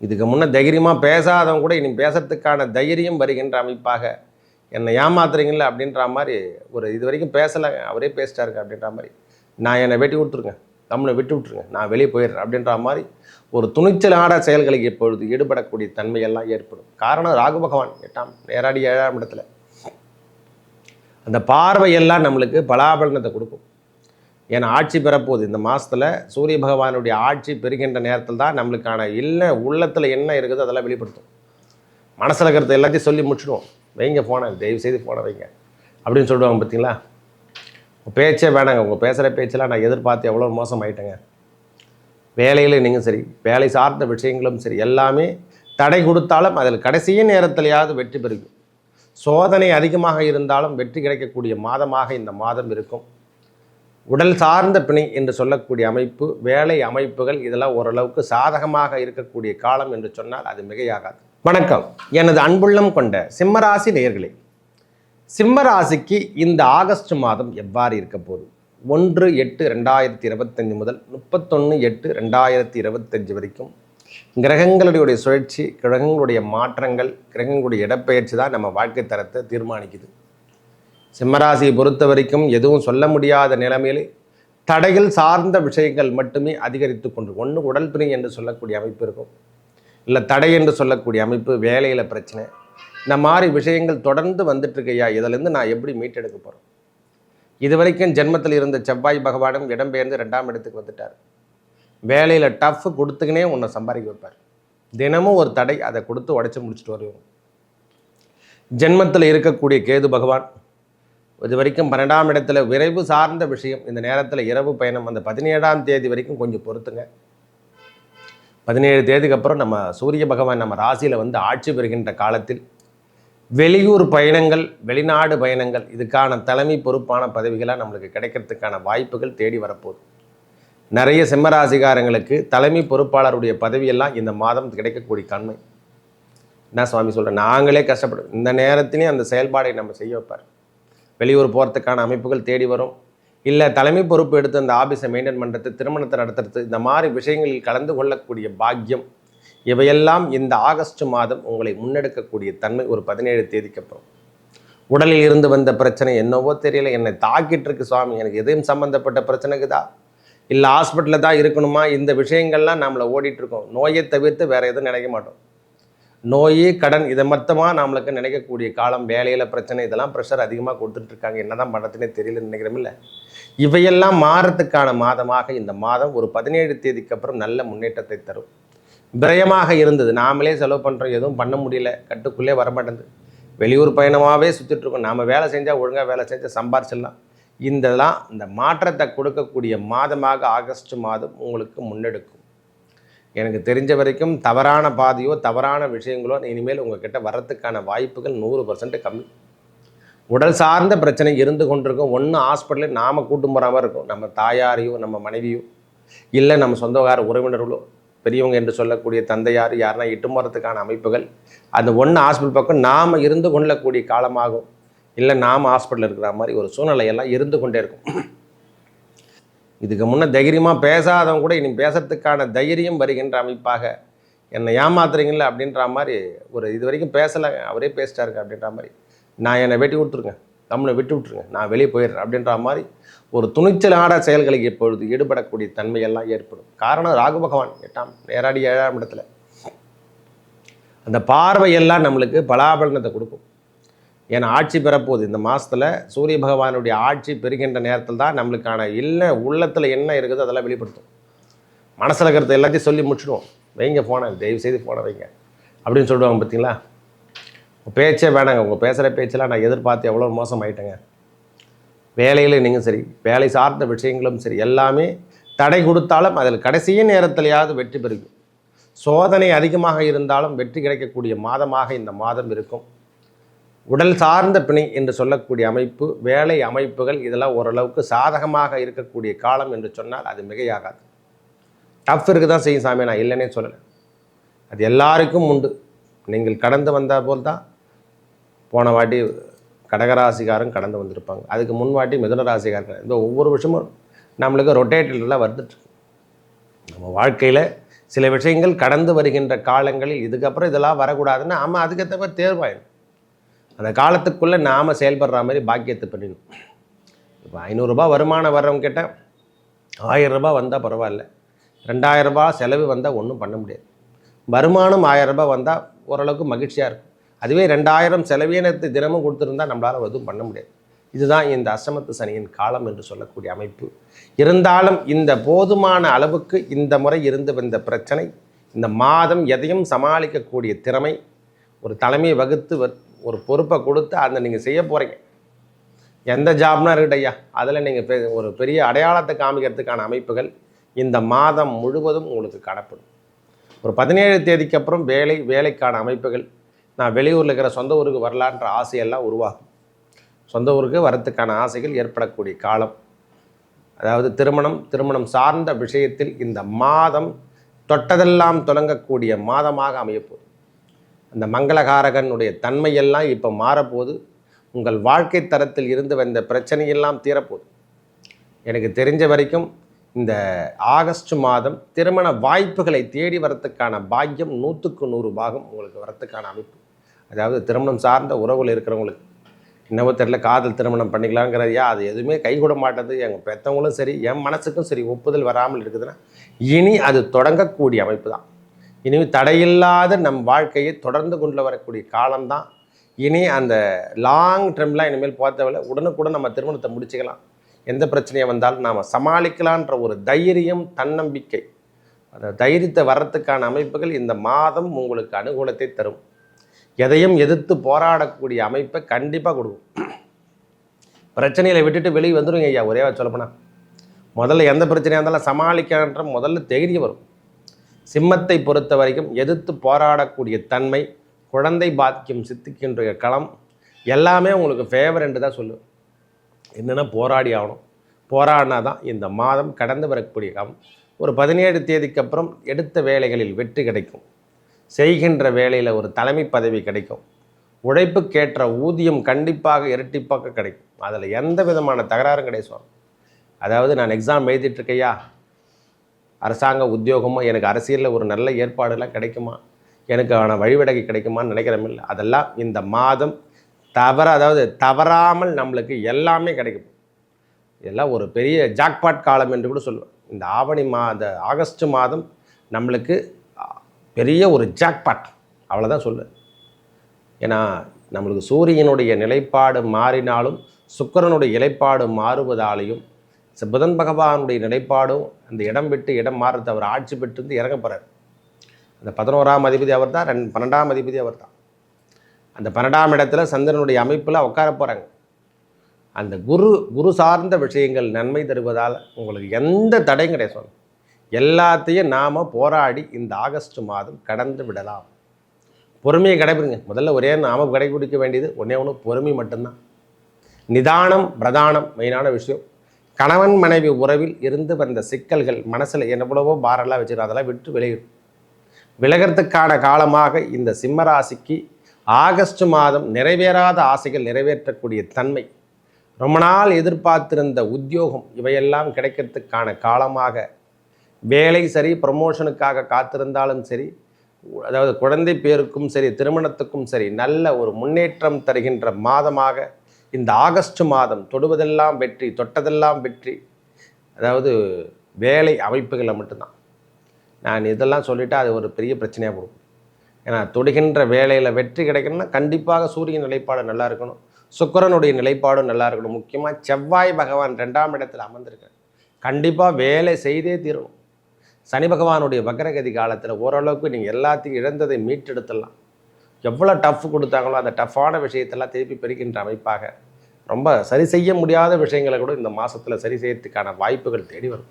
இதுக்கு முன்னே தைரியமாக பேசாதவங்க கூட இனி பேசுறதுக்கான தைரியம் வருகின்ற அமைப்பாக என்னை ஏமாத்துறீங்கள அப்படின்ற மாதிரி ஒரு இது வரைக்கும் பேசலை. அவரே பேசிட்டாருங்க அப்படின்ற மாதிரி. நான் என்னை வெட்டி விட்டுருங்க. நம்மளை விட்டு விட்டுருங்க. நான் வெளியே போயிடுறேன் அப்படின்ற மாதிரி ஒரு துணிச்சலான செயல்களுக்கு இப்பொழுது ஈடுபடக்கூடிய தன்மையெல்லாம் ஏற்படும். காரணம் ராகு பகவான். எட்டாம் நேராடி ஏழாம் இடத்துல. அந்த பார்வையெல்லாம் நம்மளுக்கு பலாபலனத்தை கொடுக்கும். ஏன்னா ஆட்சி பெறப்போகுது. இந்த மாதத்தில் சூரிய பகவானுடைய ஆட்சி பெறுகின்ற நேரத்தில் தான் நம்மளுக்கான இல்லை உள்ளத்தில் என்ன இருக்குதோ அதெல்லாம் வெளிப்படுத்தும். மனசில் இருக்கிறத எல்லாத்தையும் சொல்லி முடிச்சிடுவோம். வைங்க போனேன் தயவு செய்து போன வைங்க. அப்படின்னு சொல்லுவாங்க பார்த்தீங்களா உங்கள் பேச்சே வேணாங்க. உங்கள் பேசுகிற பேச்செல்லாம் நான் எதிர்பார்த்து எவ்வளோ மோசம் ஆகிட்டேங்க வேலையில் நீங்கள் சரி வேலை சார்ந்த விஷயங்களும் சரி எல்லாமே தடை கொடுத்தாலும் அதில் கடைசி நேரத்திலேயாவது வெற்றி பெறும். சோதனை அதிகமாக இருந்தாலும் வெற்றி கிடைக்கக்கூடிய மாதமாக இந்த மாதம் இருக்கும். உடல் சார்ந்த பிணை என்று சொல்லக்கூடிய அமைப்பு வேலை அமைப்புகள் இதெல்லாம் ஓரளவுக்கு சாதகமாக இருக்கக்கூடிய காலம் என்று சொன்னால் அது மிகையாகாது. வணக்கம். எனது அன்புள்ளம் கொண்ட சிம்மராசி நேயர்களே சிம்மராசிக்கு இந்த ஆகஸ்ட் மாதம் எவ்வாறு இருக்க போதும் ஒன்று எட்டு ரெண்டாயிரத்தி இருபத்தஞ்சு முதல் முப்பத்தொன்று எட்டு ரெண்டாயிரத்தி இருபத்தஞ்சு வரைக்கும் கிரகங்களுடைய சுழற்சி கிரகங்களுடைய மாற்றங்கள் கிரகங்களுடைய இடப்பெயர்ச்சி தான் நம்ம வாழ்க்கை தரத்தை தீர்மானிக்குது. சிம்மராசியை பொறுத்த வரைக்கும் எதுவும் சொல்ல முடியாத நிலைமையில் தடைகள் சார்ந்த விஷயங்கள் மட்டுமே அதிகரித்து கொண்டு ஒன்று உடல் பிணை என்று சொல்லக்கூடிய அமைப்பு இருக்கும். இல்லை தடை என்று சொல்லக்கூடிய அமைப்பு வேலையில் பிரச்சனை. இந்த மாதிரி விஷயங்கள் தொடர்ந்து வந்துட்டு இருக்கையா இதிலேருந்து நான் எப்படி மீட்டெடுக்க போகிறேன் இது வரைக்கும் ஜென்மத்தில் இருந்த செவ்வாய் பகவானும் இடம்பெயர்ந்து ரெண்டாம் இடத்துக்கு வந்துட்டார். வேலையில் டஃப் கொடுத்துக்கினே உன்னை சம்பாதிக்க வைப்பார். தினமும் ஒரு தடை அதை கொடுத்து உடச்சி முடிச்சுட்டு வருவோம் ஜென்மத்தில் இருக்கக்கூடிய கேது பகவான் இது வரைக்கும் பன்னெண்டாம் இடத்துல விரைவு சார்ந்த விஷயம் இந்த நேரத்தில் இரவு பயணம் அந்த பதினேழாம் தேதி வரைக்கும் கொஞ்சம் பொறுத்துங்க. பதினேழு தேதிக்கு அப்புறம் நம்ம சூரிய பகவான் நம்ம ராசியில் வந்து ஆட்சி பெறுகின்ற காலத்தில் வெளியூர் பயணங்கள் வெளிநாடு பயணங்கள் இதுக்கான தலைமை பொறுப்பான பதவிகளாக நம்மளுக்கு கிடைக்கிறதுக்கான வாய்ப்புகள் தேடி வரப்போகுது. நிறைய சிம்மராசிகாரங்களுக்கு தலைமை பொறுப்பாளருடைய பதவியெல்லாம் இந்த மாதம் கிடைக்கக்கூடிய கண்மை. என்ன சுவாமி சொல்கிறேன் நாங்களே கஷ்டப்படும் இந்த நேரத்திலையும் அந்த செயல்பாடை நம்ம செய்ய வைப்பார். வெளியூர் போகிறதுக்கான அமைப்புகள் தேடி வரும். இல்லை தலைமை பொறுப்பு எடுத்து அந்த ஆஃபீஸை மெயின்டைன் பண்ணுறது திருமணத்தை நடத்துறது இந்த மாதிரி விஷயங்களில் கலந்து கொள்ளக்கூடிய பாக்கியம். இவையெல்லாம் இந்த ஆகஸ்ட் மாதம் உங்களை முன்னெடுக்கக்கூடிய தன்மை ஒரு பதினேழு தேதிக்கு அப்புறம். உடலில் இருந்து வந்த பிரச்சனை என்னவோ தெரியல. என்னை தாக்கிட்டு இருக்கு சுவாமி. எனக்கு எதையும் சம்மந்தப்பட்ட பிரச்சனைக்குதா இல்லை ஹாஸ்பிட்டலில் தான் இருக்கணுமா? இந்த விஷயங்கள்லாம் நம்மளை ஓடிட்டுருக்கோம் நோயை தவிர்த்து வேறு எதுவும் நினைக்க மாட்டோம். நோய் கடன் இதை மொத்தமாக நம்மளுக்கு நினைக்கக்கூடிய காலம் வேலையில் பிரச்சனை இதெல்லாம் ப்ரெஷர் அதிகமாக கொடுத்துட்ருக்காங்க என்ன தான் பண்ணுறதுனே தெரியலன்னு நினைக்கிறோமில்ல இவையெல்லாம் மாறத்துக்கான மாதமாக இந்த மாதம் ஒரு பதினேழு தேதிக்கு அப்புறம் நல்ல முன்னேற்றத்தை தரும். விரயமாக இருந்தது. நாமளே செலவு பண்ணுறோம் எதுவும் பண்ண முடியல. கட்டுக்குள்ளே வரமாட்டேங்குது. வெளியூர் பயணமாகவே சுற்றிட்டுருக்கோம் நாம் வேலை செஞ்சால் ஒழுங்காக வேலை செஞ்சால் சம்பாரிச்சிடலாம். இதெல்லாம் இந்த மாற்றத்தை கொடுக்கக்கூடிய மாதமாக ஆகஸ்ட் மாதம் உங்களுக்கு முன்னெடுக்கும். எனக்கு தெரிஞ்ச வரைக்கும் தவறான பாதையோ தவறான விஷயங்களோ இனிமேல் உங்ககிட்ட வர்றதுக்கான வாய்ப்புகள் நூறு பர்சன்ட் கம்மி. உடல் சார்ந்த பிரச்சனை இருந்து கொண்டிருக்கும். ஒன்று ஹாஸ்பிட்டலில் நாம் கூட்டும் போகிற மாதிரி இருக்கும். நம்ம தாயாரையோ நம்ம மனைவியோ இல்லை நம்ம சொந்தக்கார உறவினர்களோ பெரியவங்க என்று சொல்லக்கூடிய தந்தையார் யாருன்னா இட்டு போகிறதுக்கான அமைப்புகள். அந்த ஒன்று ஹாஸ்பிட்டல் பக்கம் நாம் இருந்து கொள்ளக்கூடிய காலமாகும். இல்லை நாம் ஹாஸ்பிட்டலில் இருக்கிற மாதிரி ஒரு சூழ்நிலையெல்லாம் இருந்து கொண்டே இருக்கும். இதுக்கு முன்னே தைரியமாக பேசாதவங்க கூட இனி பேசுறதுக்கான தைரியம் வருகின்ற அமைப்பாக என்னை ஏமாத்துறீங்கள அப்படின்ற மாதிரி ஒரு இது வரைக்கும் பேசலை. அவரே பேசிட்டாருங்க அப்படின்ற மாதிரி. நான் என்னை வெட்டி விட்டுருங்க. தமிழை விட்டு விட்டுருங்க. நான் வெளியே போயிடுறேன் அப்படின்ற மாதிரி ஒரு துணிச்சலான செயல்களுக்கு இப்பொழுது ஈடுபடக்கூடிய தன்மையெல்லாம் ஏற்படும். காரணம் ராகு பகவான். எட்டாம் நேராடி ஏழாம் இடத்துல. அந்த பார்வையெல்லாம் நம்மளுக்கு பலாபலனத்தை கொடுக்கும். ஏன்னா ஆட்சி பெறப்போகுது. இந்த மாதத்தில் சூரிய பகவானுடைய ஆட்சி பெறுகின்ற நேரத்தில் தான் நம்மளுக்கான இல்லை உள்ளத்தில் என்ன இருக்குதோ அதெல்லாம் வெளிப்படுத்தும். மனசில் இருக்கிறத எல்லாத்தையும் சொல்லி முடிச்சிடுவோம். வைங்க போனேன் தயவு செய்து போன வைங்க. அப்படின்னு சொல்லுவாங்க பார்த்தீங்களா உங்கள் பேச்சே வேணாங்க. உங்கள் பேசுகிற பேச்செல்லாம் நான் எதிர்பார்த்து எவ்வளோ மோசமாயிட்டேங்க. வேலையில் நீங்கள் சரி வேலை சார்ந்த விஷயங்களும் சரி எல்லாமே தடை கொடுத்தாலும் அதில் கடைசி நேரத்திலேயாவது வெற்றி பெறும். சோதனை அதிகமாக இருந்தாலும் வெற்றி கிடைக்கக்கூடிய மாதமாக இந்த மாதம் இருக்கும். உடல் சார்ந்த பிணை என்று சொல்லக்கூடிய அமைப்பு வேலை அமைப்புகள் இதெல்லாம் ஓரளவுக்கு சாதகமாக இருக்கக்கூடிய காலம் என்று சொன்னால் அது மிகையாகாது. டஃப் இருக்க தான் செய்யும் சாமி நான் இல்லைன்னே சொல்லலை. அது எல்லாருக்கும் உண்டு. நீங்கள் கடந்து வந்தால் போல் தான் போன வாட்டி கடகராசிக்காரன் கடந்து வந்திருப்பாங்க. அதுக்கு முன் வாட்டி மிதுன ராசிக்காரங்க. இந்த ஒவ்வொரு விஷயமும் நம்மளுக்கு ரொட்டேட்டர்லாம் வந்துட்டு நம்ம வாழ்க்கையில் சில விஷயங்கள் கடந்து வருகின்ற காலங்களில் இதுக்கப்புறம் இதெல்லாம் வரக்கூடாதுன்னா ஆமாம் அதுக்கேற்ற மாதிரி தேர்வாயிடும் அந்த காலத்துக்குள்ளே நாம் செயல்படுற மாதிரி பாக்கியத்தை பண்ணிடணும் இப்போ ஐநூறுரூபா வருமானம் வர்றவங்க கிட்ட ஆயிரரூபா வந்தால் பரவாயில்ல. ரெண்டாயிரம் ரூபாய் செலவு வந்தால் ஒன்றும் பண்ண முடியாது. வருமானம் ஆயிரம் ரூபாய் வந்தால் ஓரளவுக்கு மகிழ்ச்சியாக இருக்கும். அதுவே ரெண்டாயிரம் செலவீனத்தை தினமும் கொடுத்துருந்தா நம்மளால் எதுவும் பண்ண முடியாது. இதுதான் இந்த அசமத்து சனியின் காலம் என்று சொல்லக்கூடிய அமைப்பு. இருந்தாலும் இந்த போதுமான அளவுக்கு இந்த முறை இருந்து வந்த பிரச்சனை இந்த மாதம் எதையும் சமாளிக்கக்கூடிய திறமை ஒரு தலைமை வகுத்து ஒரு பொறுப்பை கொடுத்து அதை நீங்கள் செய்ய போகிறீங்க எந்த ஜாப்னா இருக்கட்டும் ஐயா அதில் நீங்கள் ஒரு பெரிய அடையாளத்தை காமிக்கிறதுக்கான அமைப்புகள் இந்த மாதம் முழுவதும் உங்களுக்கு காணப்படும். ஒரு பதினேழு தேதிக்கு அப்புறம் வேலை வேலைக்கான அமைப்புகள் நான் வெளியூரில் இருக்கிற சொந்த ஊருக்கு வரலான்ற ஆசையெல்லாம் உருவாகும். சொந்த ஊருக்கு வரத்துக்கான ஆசைகள் ஏற்படக்கூடிய காலம். அதாவது திருமணம் திருமணம் சார்ந்த விஷயத்தில் இந்த மாதம் தொட்டதெல்லாம் தொடங்கக்கூடிய மாதமாக அமையப்போகுது அந்த மங்களகாரகனுடைய தன்மையெல்லாம் இப்போ மாறப்போகுது. உங்கள் வாழ்க்கை தரத்தில் இருந்து வந்த பிரச்சனையெல்லாம் தீரப்போகுது. எனக்கு தெரிஞ்ச வரைக்கும் இந்த ஆகஸ்ட் மாதம் திருமண வாய்ப்புகளை தேடி வரத்துக்கான பாக்கியம் நூற்றுக்கு நூறு பாகம் உங்களுக்கு வரத்துக்கான அமைப்பு. அதாவது திருமணம் சார்ந்த உறவுகள் இருக்கிறவங்களுக்கு. என்னவோ தெரியல காதல் திருமணம் பண்ணிக்கலாங்கிறதையா அது எதுவுமே கைகூட மாட்டேது. எங்கள் பெற்றவங்களும் சரி என் மனசுக்கும் சரி ஒப்புதல் வராமல் இருக்குதுன்னா இனி அது தொடங்கக்கூடிய அமைப்பு தான். இனி தடையில்லாத நம் வாழ்க்கையை தொடர்ந்து கொண்டு வரக்கூடிய காலம்தான். இனி அந்த லாங் டெர்ம்லாம் இனிமேல் பார்த்தவரை உடனுக்குடன் நம்ம திருமணத்தை முடிச்சுக்கலாம். எந்த பிரச்சனையை வந்தாலும் நாம் சமாளிக்கலான்ற ஒரு தைரியம் தன்னம்பிக்கை. அந்த தைரியத்தை வர்றதுக்கான அமைப்புகள் இந்த மாதம் உங்களுக்கு அனுகூலத்தை தரும். எதையும் எதிர்த்து போராடக்கூடிய அமைப்பை கண்டிப்பாக கொடுக்கும். பிரச்சனைகளை விட்டுட்டு வெளியே வந்துடுங்க ஐயா ஒரே சொல்லப்போனால் முதல்ல எந்த பிரச்சனையாக இருந்தாலும் சமாளிக்கன்ற முதல்ல தைரியம் வரும். சிம்மத்தை பொறுத்த வரைக்கும் எதிர்த்து போராடக்கூடிய தன்மை குழந்தை பாக்கியம் சித்திக்கின்ற களம் எல்லாமே உங்களுக்கு ஃபேவர் என்று தான் சொல்லுவேன். என்னென்னா போராடி ஆகணும்? போராடினா தான் இந்த மாதம் கடந்து வரக்கூடிய காலம் ஒரு பதினேழு தேதிக்கு அப்புறம் எடுத்த வேலைகளில் வெற்றி கிடைக்கும். செய்கின்ற வேலையில் ஒரு தலைமை பதவி கிடைக்கும். உழைப்புக்கேற்ற ஊதியம் கண்டிப்பாக இரட்டிப்பாக கிடைக்கும். அதில் எந்த விதமான தகராறும் கிடையாது அதாவது நான் எக்ஸாம் எழுதிட்டுருக்கையா அரசாங்க உத்தியோகமோ எனக்கு அரசியலில் ஒரு நல்ல ஏற்பாடுலாம் கிடைக்குமா? எனக்கான வழிவடகை கிடைக்குமான்னு நினைக்கிறமில்ல அதெல்லாம் இந்த மாதம் தவற அதாவது தவறாமல் நம்மளுக்கு எல்லாமே கிடைக்கும். இதெல்லாம் ஒரு பெரிய ஜாக்பாட் காலம் என்று கூட சொல்லுவேன் இந்த ஆவணி மாத ஆகஸ்ட் மாதம் நம்மளுக்கு பெரிய ஒரு ஜாக்பாட். அவ்வளோதான் சொல்லுவேன். ஏன்னா நம்மளுக்கு சூரியனுடைய நிலைப்பாடு மாறினாலும் சுக்கிரனுடைய நிலைப்பாடு மாறுவதாலையும் ஸோ புதன் பகவானுடைய நிலைப்பாடும் அந்த இடம் விட்டு இடம் மாறுறது அவர் ஆட்சி பெற்று வந்து இறங்க போகிறார் அந்த பதினோராம் அதிபதி அவர் தான் ரெண்டு பன்னெண்டாம் அதிபதி அவர் தான் அந்த பன்னெண்டாம் இடத்துல சந்திரனுடைய அமைப்பில் உட்கார போகிறாங்க அந்த குரு குரு சார்ந்த விஷயங்கள் நன்மை தருவதால் உங்களுக்கு எந்த தடையும் கிடையாது எல்லாத்தையும் நாம் போராடி இந்த ஆகஸ்ட் மாதம் கடந்து விடலாம். பொறுமையை கடைபிடிங்க. முதல்ல ஒரே நாம கடைபிடிக்க வேண்டியது ஒன்றே ஒன்று பொறுமை மட்டும்தான். நிதானம் பிரதானம் மெயினான விஷயம். கணவன் மனைவி உறவில் இருந்து வந்த சிக்கல்கள் மனசில் எவ்வளவோ பாரெல்லாம் வச்சுருக்கோம். அதெல்லாம் விட்டு விலகிடும் விலகிறதுக்கான காலமாக இந்த சிம்மராசிக்கு ஆகஸ்ட் மாதம் நிறைவேறாத ஆசைகள் நிறைவேற்றக்கூடிய தன்மை. ரொம்ப நாள் எதிர்பார்த்திருந்த உத்தியோகம் இவையெல்லாம் கிடைக்கிறதுக்கான காலமாக. வேலை சரி ப்ரமோஷனுக்காக காத்திருந்தாலும் சரி அதாவது குழந்தை பேருக்கும் சரி திருமணத்துக்கும் சரி நல்ல ஒரு முன்னேற்றம் தருகின்ற மாதமாக இந்த ஆகஸ்ட் மாதம் தொடுவதெல்லாம் வெற்றி தொட்டதெல்லாம் வெற்றி. அதாவது வேலை அமைப்புகளை மட்டும்தான். நான் இதெல்லாம் சொல்லிவிட்டு அது ஒரு பெரிய பிரச்சனையாக கொடுக்கும் ஏன்னா தொடுகின்ற வேலையில் வெற்றி கிடைக்கணும்னா கண்டிப்பாக சூரியன் நிலைப்பாடு நல்லா இருக்கணும். சுக்கிரனுடைய நிலைப்பாடும் நல்லா இருக்கணும். முக்கியமாக செவ்வாய் பகவான் ரெண்டாம் இடத்துல அமர்ந்திருக்கார். கண்டிப்பாக வேலை செய்தே தீரணும். சனி பகவானுடைய வக்ரகதி காலத்தில் ஓரளவுக்கு நீங்கள் எல்லாத்தையும் இழந்ததை மீட்டெடுத்துடலாம். எவ்வளோ டஃப் கொடுத்தாங்களோ அந்த டஃப்பான விஷயத்தெல்லாம் திருப்பி பெறுகின்ற அமைப்பாக. ரொம்ப சரி செய்ய முடியாத விஷயங்களை கூட இந்த மாதத்தில் சரி செய்யறதுக்கான வாய்ப்புகள் தேடி வரும்.